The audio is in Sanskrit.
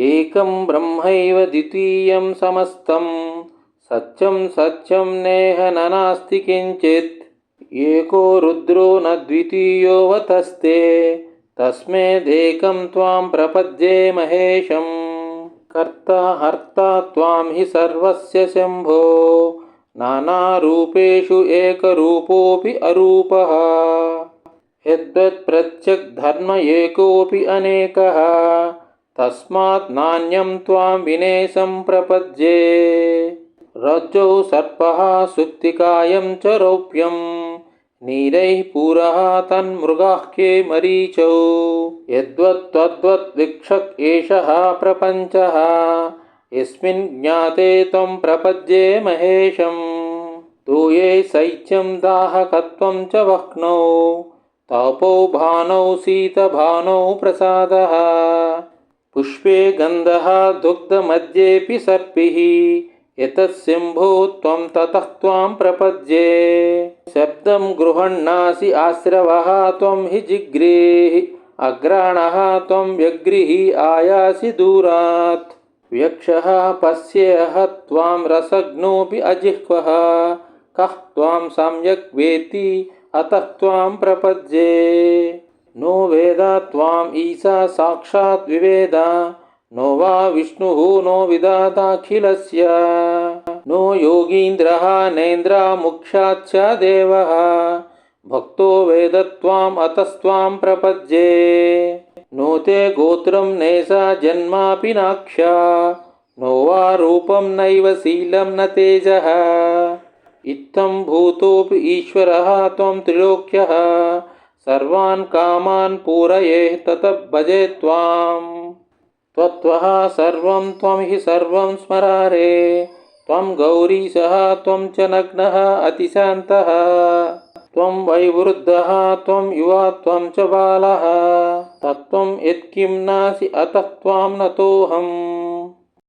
एकं ब्रह्मैव द्वितीयं समस्तं सत्यं सत्यं नेह न नास्ति किञ्चित्। एको रुद्रो न द्वितीयोऽवतस्ते तस्मेदेकं त्वां प्रपद्ये महेशम् कर्ता हर्ता त्वां हि सर्वस्य शम्भो नानारूपेषु एकरूपोऽपि अरूपः। यद्वत्प्रत्यग्धर्म एकोऽपि अनेकः तस्मात् नान्यं त्वां विने सम्प्रपद्ये। रज्जौ सर्पः सुप्तिकायं च रौप्यं। नीरैः पुरः के मरीचौ। यद्वत् विक्षक् एषः प्रपञ्चः। यस्मिन् ज्ञाते त्वं प्रपद्ये महेशम्। तूये शैत्यं दाहकत्वं च वह्नौ। तपो भानौ शीतभानौ प्रसादः पुष्पे गन्धः दुग्धमध्येऽपि सर्पिः एतत्सिंभो त्वं ततः त्वां प्रपद्ये शब्दं गृह्णासि आश्रवः त्वं हि जिग्रेः अग्राणः त्वं व्यग्रिः आयासि दूरात् व्यक्षः पश्येह त्वां रसज्ञोऽपि अजिह्वः कः त्वां सम्यक् वेत्ति अतः त्वां प्रपद्ये नो वेद त्वाम् ईशा साक्षात् विवेद। नो वा विष्णुः नो विदाताखिलस्य। नो योगीन्द्रः नेन्द्रामुख्याच्च देवः। भक्तो वेद त्वाम् अतस्त्वां प्रपद्ये। नो ते गोत्रं नेषा जन्मापि नाक्षा नो वा रूपं नैव शीलं न तेजः। इत्थं भूतोऽपि ईश्वरः त्वं त्रिलोक्यः सर्वान् कामान् पूरयेः ततः भजे त्वाम्। त्वत्वः सर्वं त्वं हि सर्वं स्मरारे। त्वं गौरीशः त्वं च नग्नः अतिशान्तः। त्वं वैवृद्धः त्वं युवा त्वं च बालः। तत्त्वं यत्किं नासि अतः त्वां नतोऽहम्।